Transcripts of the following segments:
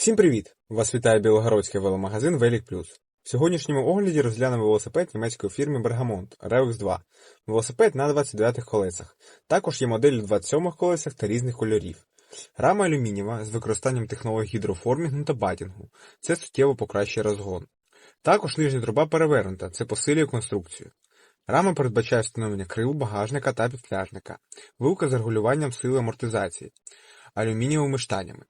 Всім привіт! Вас вітає білогородський веломагазин Велик Плюс. В сьогоднішньому огляді розглянемо велосипед німецької фірми Bergamont Reux 2. Велосипед на 29 колесах. Також є модель у 27 колесах та різних кольорів. Рама алюмінієва з використанням технологій гідроформінгу та батінгу. Це суттєво покращує розгон. Також нижня труба перевернута, це посилює конструкцію. Рама передбачає встановлення крил, багажника та підфляжника, вилка з регулюванням сили амортизації, алюмінієвими штанями.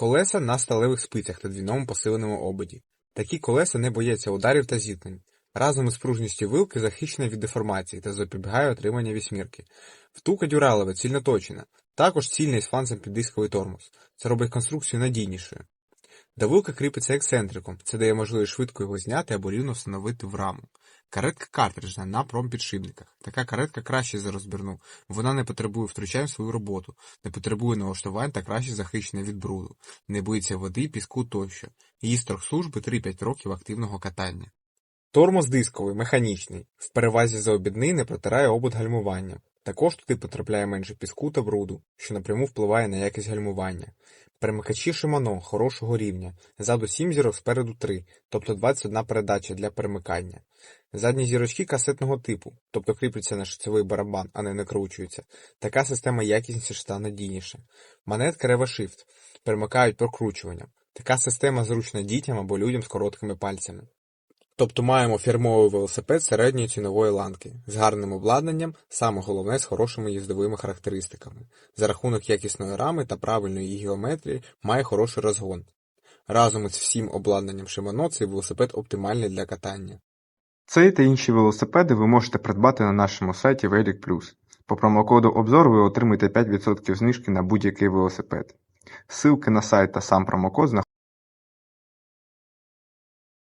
Колеса на сталевих спицях та двійному посиленому ободі. Такі колеса не бояться ударів та зіткнень. Разом із пружністю вилки захищена від деформації та запобігає отримання вісьмірки. Втука дюралева цільноточена. Також цільний з фланцем під дисковий тормоз. Це робить конструкцію надійнішою. До кріпиться ексцентриком. Це дає можливість швидко його зняти або рівно встановити в раму. Каретка картриджна на промпідшипниках. Така каретка краще за розбірну. Вона не потребує втручань в свою роботу, не потребує налаштувань та краще захищена від бруду, не боїться води, піску тощо. Її строк служби 3-5 років активного катання. Тормоз дисковий, механічний. В перевазі за обідний не протирає обод гальмування. Також туди потрапляє менше піску та бруду, що напряму впливає на якість гальмування. Перемикачі Shimano хорошого рівня. Ззаду 7 зірок, спереду 3, тобто 21 передача для перемикання. Задні зірочки касетного типу, тобто кріпляться на шицевий барабан, а не накручуються. Така система якісніша та надійніша. Манетка RevaShift. Перемикають прокручуванням. Така система зручна дітям або людям з короткими пальцями. Тобто маємо фірмовий велосипед середньої цінової ланки, з гарним обладнанням, саме головне з хорошими їздовими характеристиками. За рахунок якісної рами та правильної геометрії має хороший розгон. Разом із всім обладнанням Shimano цей велосипед оптимальний для катання. Цей та інші велосипеди ви можете придбати на нашому сайті Велик Плюс. По промокоду обзор ви отримаєте 5% знижки на будь-який велосипед. Ссылки на сайт та сам промокод знаходяться